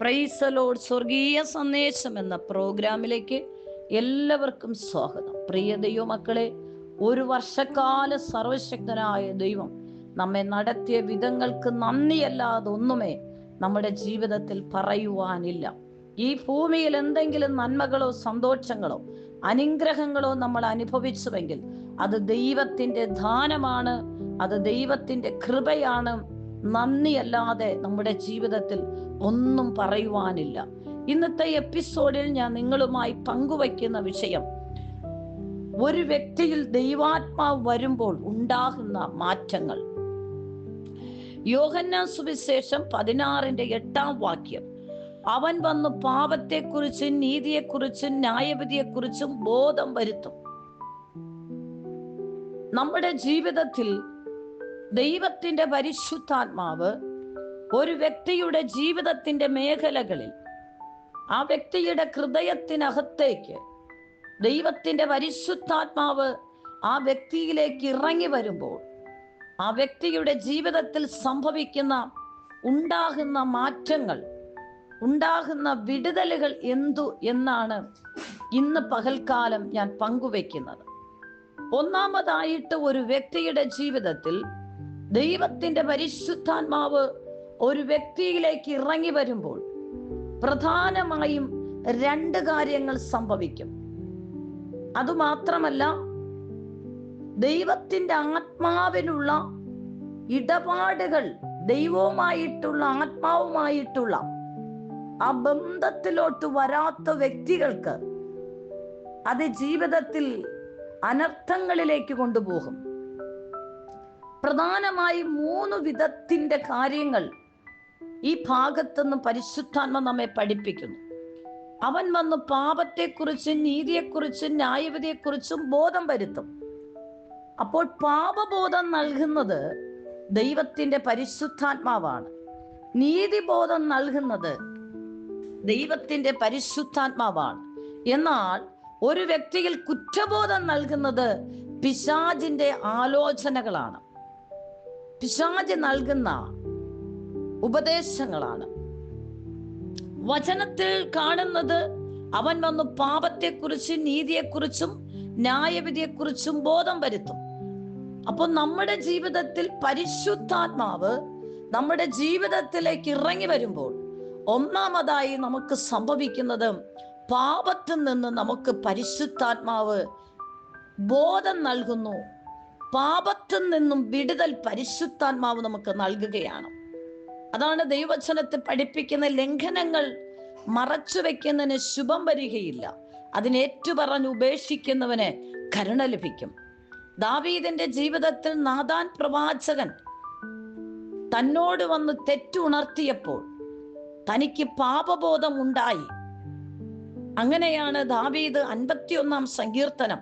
പ്രൈസലോഡ് സ്വർഗീയ സന്ദേശം എന്ന പ്രോഗ്രാമിലേക്ക് എല്ലാവർക്കും സ്വാഗതം. പ്രിയ ദൈവമക്കളെ ഒരു വർഷക്കാല സർവശക്തനായ ദൈവം നമ്മെ നടത്തിയ വിധങ്ങൾക്ക് നന്ദിയല്ലാതെ ഒന്നുമേ നമ്മുടെ ജീവിതത്തിൽ പറയുവാനില്ല. ഈ ഭൂമിയിൽ എന്തെങ്കിലും നന്മകളോ സന്തോഷങ്ങളോ അനുഗ്രഹങ്ങളോ നമ്മൾ അനുഭവിച്ചുവെങ്കിൽ അത് ദൈവത്തിന്റെ ദാനമാണ് അത് ദൈവത്തിന്റെ കൃപയാണ്. നന്ദിയല്ലാതെ നമ്മുടെ ജീവിതത്തിൽ ഒന്നും പറയുവാനില്ല. ഇന്നത്തെ എപ്പിസോഡിൽ ഞാൻ നിങ്ങളുമായി പങ്കുവയ്ക്കുന്ന വിഷയം ഒരു വ്യക്തിയിൽ ദൈവാത്മാവ് വരുമ്പോൾ ഉണ്ടാകുന്ന മാറ്റങ്ങൾ. യോഹന്ന സുവിശേഷം പതിനാറിന്റെ എട്ടാം വാക്യം അവൻ വന്ന് പാപത്തെക്കുറിച്ചും നീതിയെക്കുറിച്ചും ന്യായവിധിയെക്കുറിച്ചും ബോധം വരുത്തും. നമ്മുടെ ജീവിതത്തിൽ ദൈവത്തിന്റെ പരിശുദ്ധാത്മാവ് ഒരു വ്യക്തിയുടെ ജീവിതത്തിന്റെ മേഖലകളിൽ ആ വ്യക്തിയുടെ ഹൃദയത്തിനകത്തേക്ക് ദൈവത്തിന്റെ പരിശുദ്ധാത്മാവ് ആ വ്യക്തിയിലേക്ക് ഇറങ്ങി വരുമ്പോൾ ആ വ്യക്തിയുടെ ജീവിതത്തിൽ സംഭവിക്കുന്ന ഉണ്ടാകുന്ന മാറ്റങ്ങൾ ഉണ്ടാകുന്ന വിടുതലുകൾ എന്തു എന്നാണ് ഇന്ന് പകൽക്കാലം ഞാൻ പങ്കുവെക്കുന്നത് ഒന്നാമതായിട്ട് ഒരു വ്യക്തിയുടെ ജീവിതത്തിൽ ദൈവത്തിന്റെ പരിശുദ്ധാത്മാവ് ഒരു വ്യക്തിയിലേക്ക് ഇറങ്ങി വരുമ്പോൾ പ്രധാനമായും രണ്ട് കാര്യങ്ങൾ സംഭവിക്കും. അതുമാത്രമല്ല ദൈവത്തിന്റെ ആത്മാവിനുള്ള ഇടപാടുകൾ ദൈവവുമായിട്ടുള്ള ആത്മാവുമായിട്ടുള്ള ആ ബന്ധത്തിലോട്ട് വരാത്ത വ്യക്തികൾക്ക് അത് ജീവിതത്തിൽ അനർത്ഥങ്ങളിലേക്ക് കൊണ്ടുപോകും. പ്രധാനമായും മൂന്ന് വിധത്തിന്റെ കാര്യങ്ങൾ ഈ ഭാഗത്തുനിന്ന് പരിശുദ്ധാത്മ നമ്മെ പഠിപ്പിക്കുന്നു. അവൻ വന്ന് പാപത്തെക്കുറിച്ചും നീതിയെക്കുറിച്ചും ന്യായവിധിയെക്കുറിച്ചും ബോധം വരുത്തും. അപ്പോൾ പാപബോധം നൽകുന്നത് ദൈവത്തിന്റെ പരിശുദ്ധാത്മാവാണ്. നീതിബോധം നൽകുന്നത് ദൈവത്തിന്റെ പരിശുദ്ധാത്മാവാണ്. എന്നാൽ ഒരു വ്യക്തിയിൽ കുറ്റബോധം നൽകുന്നത് പിശാജിന്റെ ആലോചനകളാണ്. പിശാജ് നൽകുന്ന ഉപദേശങ്ങളാണ്. വചനത്തിൽ കാണുന്നത് അവൻ വന്ന് പാപത്തെക്കുറിച്ചും നീതിയെക്കുറിച്ചും ന്യായവിധിയെക്കുറിച്ചും ബോധം വരുത്തും. അപ്പോൾ നമ്മുടെ ജീവിതത്തിൽ പരിശുദ്ധാത്മാവ് നമ്മുടെ ജീവിതത്തിലേക്ക് ഇറങ്ങി വരുമ്പോൾ ഒന്നാമതായി നമുക്ക് സംഭവിക്കുന്നത് പാപത്തിൽ നിന്ന് നമുക്ക് പരിശുദ്ധാത്മാവ് ബോധം നൽകുന്നു. പാപത്തിൽ നിന്നും വിടുതൽ പരിശുദ്ധാത്മാവ് നമുക്ക് നൽകുകയാണ്. അതാണ് ദൈവവചനത്തെ പഠിപ്പിക്കുന്ന ലംഘനങ്ങൾ മറച്ചു വെക്കുന്നതിന് ശുഭം വരികയില്ല. അതിനേറ്റു പറഞ്ഞ് ഉപേക്ഷിക്കുന്നവന് കരുണ ലഭിക്കും. ദാവീദിന്റെ ജീവിതത്തിൽ നാദാൻ പ്രവാചകൻ തന്നോട് വന്ന് തെറ്റുണർത്തിയപ്പോൾ തനിക്ക് പാപബോധം ഉണ്ടായി. അങ്ങനെയാണ് ദാവീദ് അൻപത്തിയൊന്നാം സങ്കീർത്തനം.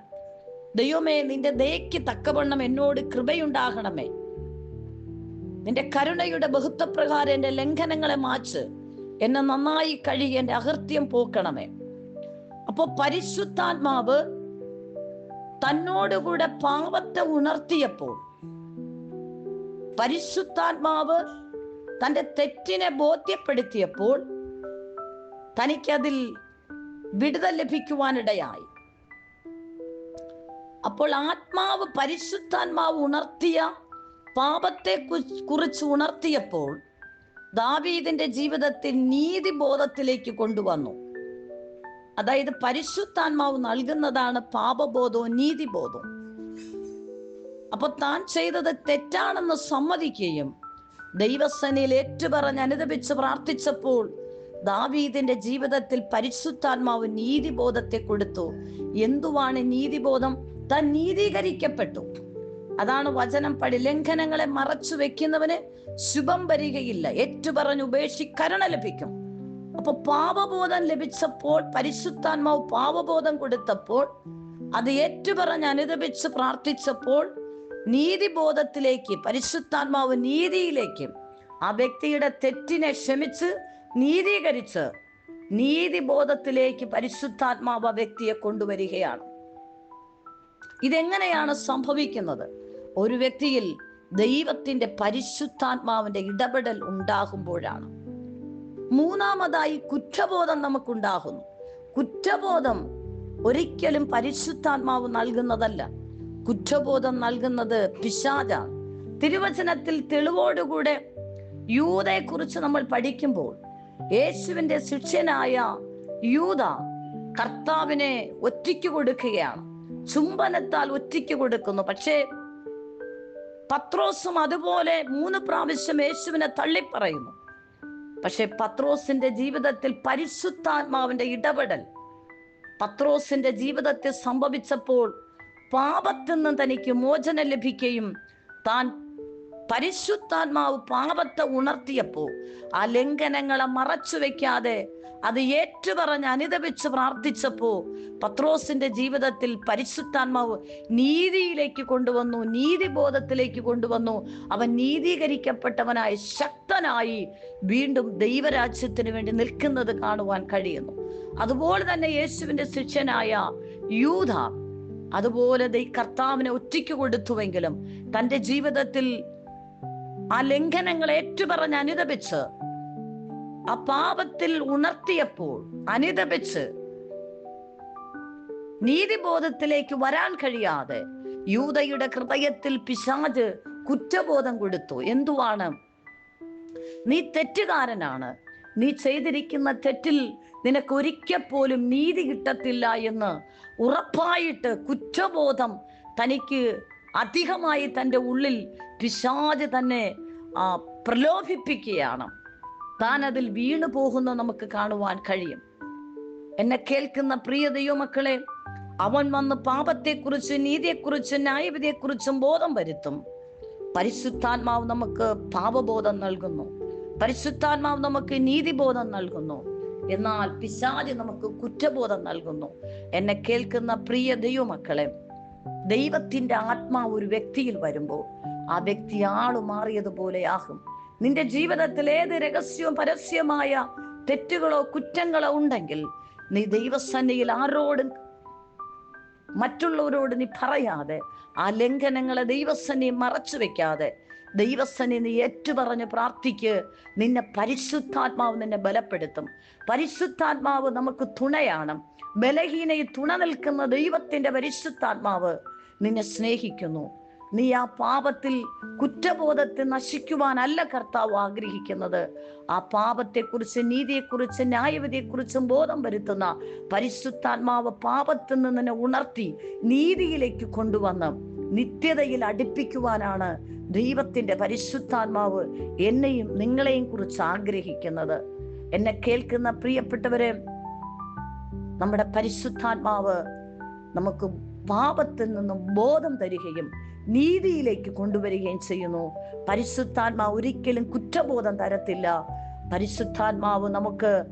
ദൈവമേ നിന്റെ ദയയ്ക്ക് തക്കവണ്ണം എന്നോട് കൃപയുണ്ടാകണമേ. നിന്റെ കരുണയുടെ ബഹുത്വപ്രകാരം എന്റെ ലംഘനങ്ങളെ മാച്ച്. എന്നെ നന്നായി കഴുകി എന്റെ അകൃത്യം പോക്കണമേ. അപ്പൊ പരിശുദ്ധാത്മാവ് തന്നോടുകൂടെ പാപത്തെ ഉണർത്തിയപ്പോൾ പരിശുദ്ധാത്മാവ് തന്റെ തെറ്റിനെ ബോധ്യപ്പെടുത്തിയപ്പോൾ തനിക്കതിൽ വിടുതൽ ലഭിക്കുവാനിടയായി. അപ്പോൾ ആത്മാവ് പരിശുദ്ധാത്മാവ് ഉണർത്തിയ പാപത്തെ കുറിച്ച് ഉണർത്തിയപ്പോൾ ദാവീദിന്റെ ജീവിതത്തിൽ നീതി നീതിബോധത്തിലേക്ക് കൊണ്ടുവന്നു. അതായത് പരിശുദ്ധാത്മാവ് നൽകുന്നതാണ് പാപബോധവും നീതിബോധവും. അപ്പൊ താൻ ചെയ്തത് തെറ്റാണെന്ന് സമ്മതിക്കുകയും ദൈവസനയിൽ ഏറ്റുപറഞ്ഞ് അനുദപിച്ച് പ്രാർത്ഥിച്ചപ്പോൾ ദാവീദിന്റെ ജീവിതത്തിൽ പരിശുദ്ധാത്മാവ് നീതിബോധത്തെ കൊടുത്തു. എന്തുവാണ് നീതിബോധം? താൻ നീതീകരിക്കപ്പെട്ടു. അതാണ് വചനം പടി. ലംഘനങ്ങളെ മറച്ചു വെക്കുന്നവന് ശുഭം വരികയില്ല. ഏറ്റുപറഞ്ഞ് ഉപേക്ഷിക്കരണ ലഭിക്കും. അപ്പൊ പാപബോധം ലഭിച്ചപ്പോൾ പരിശുദ്ധാത്മാവ് പാപബോധം കൊടുത്തപ്പോൾ അത് ഏറ്റുപറഞ്ഞ് അനുദപിച്ച് പ്രാർത്ഥിച്ചപ്പോൾ നീതിബോധത്തിലേക്ക് പരിശുദ്ധാത്മാവ് നീതിയിലേക്ക് ആ വ്യക്തിയുടെ തെറ്റിനെ ക്ഷമിച്ച് നീതീകരിച്ച് നീതിബോധത്തിലേക്ക് പരിശുദ്ധാത്മാവ് ആ വ്യക്തിയെ കൊണ്ടുവരികയാണ്. ഇതെങ്ങനെയാണ് സംഭവിക്കുന്നത്? ഒരു വ്യക്തിയിൽ ദൈവത്തിന്റെ പരിശുദ്ധാത്മാവിന്റെ ഇടപെടൽ ഉണ്ടാകുമ്പോഴാണ്. മൂന്നാമതായി കുറ്റബോധം നമുക്കുണ്ടാകുന്നു. കുറ്റബോധം ഒരിക്കലും പരിശുദ്ധാത്മാവ് നൽകുന്നതല്ല. കുറ്റബോധം നൽകുന്നത് പിശാചാണ്. തിരുവചനത്തിൽ തെളിവോടുകൂടെ യൂതയെ കുറിച്ച് നമ്മൾ പഠിക്കുമ്പോൾ യേശുവിന്റെ ശിഷ്യനായ യൂത കർത്താവിനെ ഒറ്റയ്ക്ക് കൊടുക്കുകയാണ്. ചുംബനത്താൽ ഒറ്റയ്ക്ക് കൊടുക്കുന്നു. പക്ഷേ പത്രോസും അതുപോലെ മൂന്ന് പ്രാവശ്യം യേശുവിനെ തള്ളിപ്പറയുന്നു. പക്ഷെ പത്രോസിന്റെ ജീവിതത്തിൽ പരിശുദ്ധാത്മാവിന്റെ ഇടപെടൽ പത്രോസിന്റെ ജീവിതത്തിൽ സംഭവിച്ചപ്പോൾ പാപത്തിൽ നിന്ന് തനിക്ക് മോചനം ലഭിക്കുകയും താൻ പരിശുദ്ധാത്മാവ് പാപത്തെ ഉണർത്തിയപ്പോൾ ആ ലംഘനങ്ങളെ മറച്ചു വെക്കാതെ അത് ഏറ്റുപറഞ്ഞ് അനുദപിച്ച് പ്രാർത്ഥിച്ചപ്പോ പത്രോസിന്റെ ജീവിതത്തിൽ പരിശുദ്ധാത്മാവ് നീതിയിലേക്ക് കൊണ്ടുവന്നു നീതിബോധത്തിലേക്ക് കൊണ്ടുവന്നു. അവൻ നീതീകരിക്കപ്പെട്ടവനായി ശക്തനായി വീണ്ടും ദൈവരാജ്യത്തിന് വേണ്ടി നിൽക്കുന്നത് കാണുവാൻ കഴിയുന്നു. അതുപോലെ തന്നെ യേശുവിന്റെ ശിഷ്യനായ യൂത അതുപോലെ കർത്താവിനെ ഒറ്റയ്ക്ക് കൊടുത്തുവെങ്കിലും തന്റെ ജീവിതത്തിൽ ആ ലംഘനങ്ങൾ ഏറ്റുപറഞ്ഞ് അനുദപിച്ച് ആ പാപത്തിൽ ഉണർത്തിയപ്പോൾ അനുദപിച്ച് നീതിബോധത്തിലേക്ക് വരാൻ കഴിയാതെ യൂതയുടെ ഹൃദയത്തിൽ പിശാജ് കുറ്റബോധം കൊടുത്തു. എന്തുവാണ്? നീ തെറ്റുകാരനാണ്. നീ ചെയ്തിരിക്കുന്ന തെറ്റിൽ നിനക്ക് ഒരിക്കൽ പോലും നീതി കിട്ടത്തില്ല എന്ന് ഉറപ്പായിട്ട് കുറ്റബോധം തനിക്ക് അധികമായി തന്റെ ഉള്ളിൽ പിശാജ് തന്നെ പ്രലോഭിപ്പിക്കുകയാണ്. താൻ അതിൽ വീണു പോകുന്ന നമുക്ക് കാണുവാൻ കഴിയും. എന്നെ കേൾക്കുന്ന പ്രിയ ദൈവമക്കളെ അവൻ വന്ന് പാപത്തെക്കുറിച്ച് നീതിയെക്കുറിച്ച് ന്യായവിധിയെക്കുറിച്ചും ബോധം വരുത്തും. പരിശുദ്ധാത്മാവ് നമുക്ക് പാപബോധം നൽകുന്നു. പരിശുദ്ധാത്മാവ് നമുക്ക് നീതിബോധം നൽകുന്നു. എന്നാൽ പിശാചി നമുക്ക് കുറ്റബോധം നൽകുന്നു. എന്നെ കേൾക്കുന്ന പ്രിയ ദൈവമക്കളെ ദൈവത്തിന്റെ ആത്മാവ് ഒരു വ്യക്തിയിൽ വരുമ്പോൾ ആ വ്യക്തി ആളു മാറിയതുപോലെ ആകും. നിന്റെ ജീവിതത്തിൽ ഏത് രഹസ്യവും പരസ്യമായ തെറ്റുകളോ കുറ്റങ്ങളോ ഉണ്ടെങ്കിൽ നീ ദൈവസന്നിധിയിൽ ആരോടും മറ്റുള്ളവരോട് നീ പറയാതെ ആ ലംഘനങ്ങളെ ദൈവസന്നി മറച്ചു വെക്കാതെ ദൈവസന്നി നീ ഏറ്റുപറഞ്ഞ് പ്രാർത്ഥിക്ക്. നിന്നെ പരിശുദ്ധാത്മാവ് നിന്നെ ബലപ്പെടുത്തും. പരിശുദ്ധാത്മാവ് നമുക്ക് തുണയാണ്. ബലഹീനയിൽ തുണ നിൽക്കുന്ന ദൈവത്തിന്റെ പരിശുദ്ധാത്മാവ് നിന്നെ സ്നേഹിക്കുന്നു. നീ ആ പാപത്തിൽ കുറ്റബോധത്തെ നശിക്കുവാനല്ല കർത്താവ് ആഗ്രഹിക്കുന്നത്. ആ പാപത്തെക്കുറിച്ച് നീതിയെക്കുറിച്ച് ന്യായവിധിയെക്കുറിച്ചും ബോധം വരുത്തുന്ന പരിശുദ്ധാത്മാവ് പാപത്തിൽ നിന്ന് ഉണർത്തി നീതിയിലേക്ക് കൊണ്ടുവന്ന് നിത്യതയിൽ അടുപ്പിക്കുവാനാണ് ദൈവത്തിന്റെ പരിശുദ്ധാത്മാവ് എന്നെയും നിങ്ങളെയും കുറിച്ച് ആഗ്രഹിക്കുന്നത്. എന്നെ കേൾക്കുന്ന പ്രിയപ്പെട്ടവരെ നമ്മുടെ പരിശുദ്ധാത്മാവ് നമുക്ക് പാപത്തിൽ നിന്നും ബോധം തരികയും നീതിയിലേക്ക് കൊണ്ടുവരികയും ചെയ്യുന്നു. പരിശുദ്ധാത്മാവ് ഒരിക്കലും കുറ്റബോധം തരത്തില്ല. പരിശുദ്ധാത്മാവ് നമുക്ക്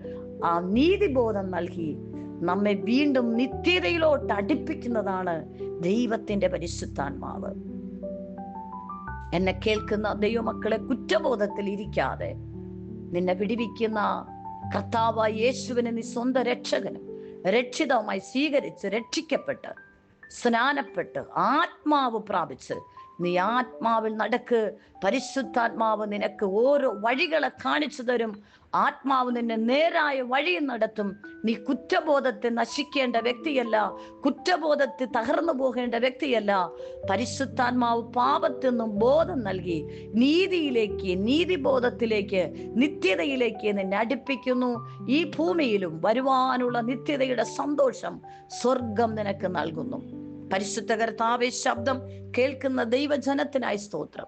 ആ നീതിബോധം നൽകി നമ്മെ വീണ്ടും നിത്യതയിലോട്ട് അടുപ്പിക്കുന്നതാണ് ദൈവത്തിന്റെ പരിശുദ്ധാത്മാവ്. എന്നെ കേൾക്കുന്ന ദൈവമക്കളെ കുറ്റബോധത്തിൽ ഇരിക്കാതെ നിന്നെ പിടിപ്പിക്കുന്ന കർത്താവായ യേശുവിനെ നീ സ്വന്തം രക്ഷകനും രക്ഷിതവുമായി സ്വീകരിച്ച് രക്ഷിക്കപ്പെട്ട് സ്നാനപ്പെട്ട് ആത്മാവ് പ്രാപിച്ച് നീ ആത്മാവിൽ നടക്ക്. പരിശുദ്ധാത്മാവ് നിനക്ക് ഓരോ വഴികളെ കാണിച്ചു തരും. ആത്മാവ് നിന്നെ നേരായ വഴി നടത്തും. നീ കുറ്റബോധത്തെ നശിക്കേണ്ട വ്യക്തിയല്ല. കുറ്റബോധത്തെ തകർന്നു പോകേണ്ട വ്യക്തിയല്ല. പരിശുദ്ധാത്മാവ് പാപത്തിൽ നിന്നും ബോധം നൽകി. നീതിയിലേക്ക് നീതിബോധത്തിലേക്ക് നിത്യതയിലേക്ക് നിന്നെ അടുപ്പിക്കുന്നു. ഈ ഭൂമിയിലും വരുവാനുള്ള നിത്യതയുടെ സന്തോഷം സ്വർഗം നിനക്ക് നൽകുന്നു. പരിശുദ്ധ കർത്താവെ ശബ്ദം കേൾക്കുന്ന ദൈവജനത്തിനായി സ്തോത്രം.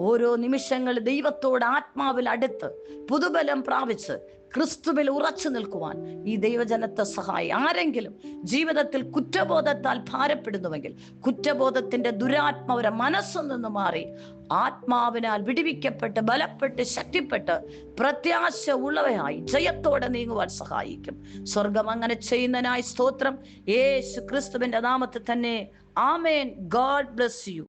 ഓരോ നിമിഷങ്ങൾ ദൈവത്തോട് ആത്മാവിൽ അടുത്ത് പുതുബലം പ്രാപിച്ച് ക്രിസ്തുവിൽ ഉറച്ചു നിൽക്കുവാൻ ഈ ദൈവജനത്തെ സഹായി. ആരെങ്കിലും ജീവിതത്തിൽ കുറ്റബോധത്താൽ ഭാരപ്പെടുന്നുവെങ്കിൽ കുറ്റബോധത്തിന്റെ ദുരാത്മാവരെ മനസ്സിൽ നിന്ന് മാറി ആത്മാവിനാൽ വിടിവിക്കപ്പെട്ട് ബലപ്പെട്ട് ശക്തിപ്പെട്ട് പ്രത്യാശ ഉള്ളവയായി ജയത്തോടെ നീങ്ങുവാൻ സഹായിക്കും. സ്വർഗം അങ്ങനെ ചെയ്യുന്നതിനായി സ്തോത്രം. യേശു ക്രിസ്തുവിന്റെ നാമത്തിൽ തന്നെ. ആമേൻ. God bless you.